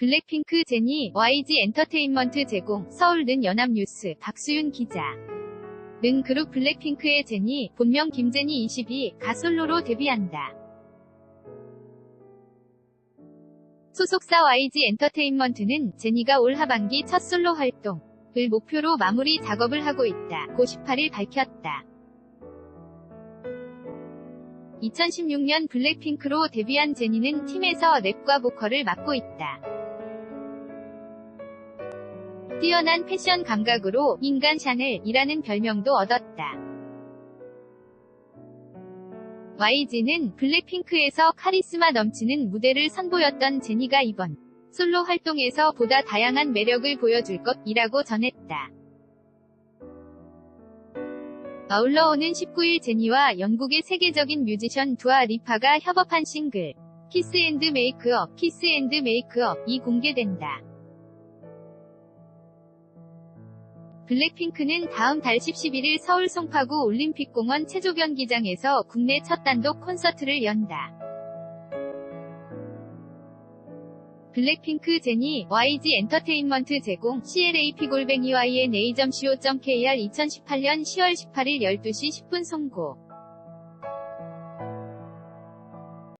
블랙핑크 제니 YG 엔터테인먼트 제공 서울는 연합뉴스 박수윤 기자 는 그룹 블랙핑크의 제니 본명 김제니 22 가솔로로 데뷔한다. 소속사 YG 엔터테인먼트는 제니가 올 하반기 첫 솔로 활동을 목표로 마무리 작업을 하고 있다. 고 18일 밝혔다. 2016년 블랙핑크로 데뷔한 제니는 팀에서 랩과 보컬을 맡고 있다. 뛰어난 패션 감각으로 인간 샤넬이라는 별명도 얻었다. YG는 블랙핑크에서 카리스마 넘치는 무대를 선보였던 제니가 이번 솔로 활동에서 보다 다양한 매력을 보여줄 것이라고 전했다. 아울러 오는 19일 제니와 영국의 세계적인 뮤지션 두아 리파가 협업한 싱글 키스 앤드 메이크업, 키스 앤드 메이크업이 공개된다. 블랙핑크는 다음 달 10, 11일 서울 송파구 올림픽공원 체조경기장에서 국내 첫 단독 콘서트를 연다. 블랙핑크 제니 YG 엔터테인먼트 제공 CLAP 골뱅이 YNA.co.kr 2018년 10월 18일 12시 10분 송고